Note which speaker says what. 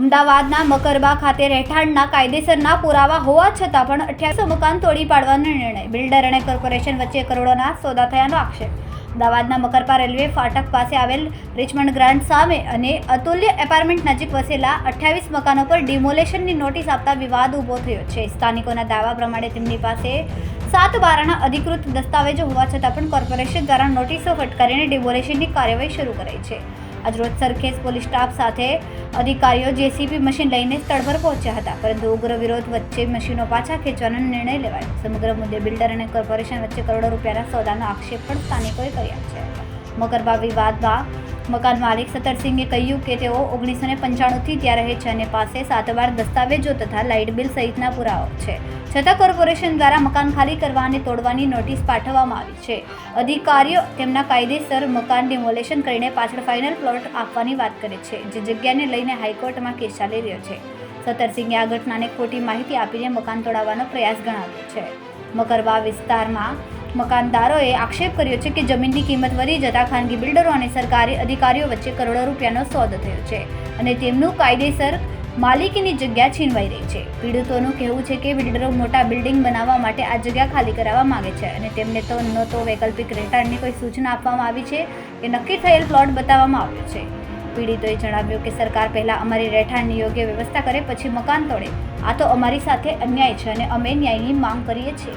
Speaker 1: અમદાવાદના મકરબા ખાતે રહેઠાણના કાયદેસરના પુરાવા હોવા છતાં પણ અઠ્યાસો મકાન તોડી પાડવાનો નિર્ણય. બિલ્ડર અને કોર્પોરેશન વચ્ચે કરોડોના સોદા થયાનો આક્ષેપ. અમદાવાદના મકરપા રેલવે ફાટક પાસે આવેલ રિચમન્ડ ગ્રાન્ડ સામે અને અતુલ્ય એપાર્ટમેન્ટ નજીક વસેલા અઠ્યાવીસ મકાનો પર ડિમોલેશનની નોટિસ આપતા વિવાદ ઊભો થયો છે. સ્થાનિકોના દાવા પ્રમાણે તેમની પાસે સાત બારાના અધિકૃત દસ્તાવેજો હોવા છતાં પણ કોર્પોરેશન દ્વારા નોટિસો ફટકારીને ડિમોલેશનની કાર્યવાહી શરૂ કરાઈ છે. આજરોજ સરખેજ પોલીસ સ્ટાફ સાથે અધિકારીઓ જેસીબી મશીન લઈને સ્થળ પર પહોંચ્યા હતા, પરંતુ ઉગ્ર વિરોધ વચ્ચે મશીનો પાછા ખેંચવાનો નિર્ણય લેવાયો. સમગ્ર મુદ્દે બિલ્ડર અને કોર્પોરેશન વચ્ચે કરોડો રૂપિયાના સોદાનો આક્ષેપ પણ સ્થાનિકોએ કર્યા છે. મકરબા વિવાદમાં મકાન માલિક સતરસિંહે કહ્યું કે તેઓ ઓગણીસો ને પંચાણુંથી ત્યાં રહે છે અને પાસે સાત વાર દસ્તાવેજો તથા લાઇટ બિલ સહિતના પુરાવો છે. છતાં કોર્પોરેશન દ્વારા મકાન ખાલી કરવા અને તોડવાની નોટિસ પાઠવવામાં આવી છે. અધિકારીઓ તેમના કાયદેસર મકાન ડિમોલેશન કરીને પાછળ ફાઇનલ પ્લોટ આપવાની વાત કરે છે, જે જગ્યાને લઈને હાઈકોર્ટમાં કેસ ચાલી રહ્યો છે. સતરસિંહે આ ઘટનાને ખોટી માહિતી આપીને મકાન તોડાવવાનો પ્રયાસ ગણાવ્યો છે. મકરબા વિસ્તારમાં મકાનદારોએ આક્ષેપ કર્યો છે કે જમીનની કિંમત વધી જતાં ખાનગી બિલ્ડરો અને સરકારી અધિકારીઓ વચ્ચે કરોડો રૂપિયાનો સોદો થયો છે અને તેમનું કાયદેસર માલિકીની જગ્યા છીનવાઈ રહી છે. પીડિતોનું કહેવું છે કે બિલ્ડરો મોટા બિલ્ડિંગ બનાવવા માટે આ જગ્યા ખાલી કરાવવા માંગે છે અને તેમને તો ન તો વૈકલ્પિક રહેઠાણની કોઈ સૂચના આપવામાં આવી છે કે નક્કી થયેલ પ્લોટ બતાવવામાં આવ્યો છે. પીડિતોએ જણાવ્યું કે સરકાર પહેલાં અમારી રહેઠાણની યોગ્ય વ્યવસ્થા કરે, પછી મકાન તોડે. આ તો અમારી સાથે અન્યાય છે અને અમે ન્યાયની માંગ કરીએ છીએ.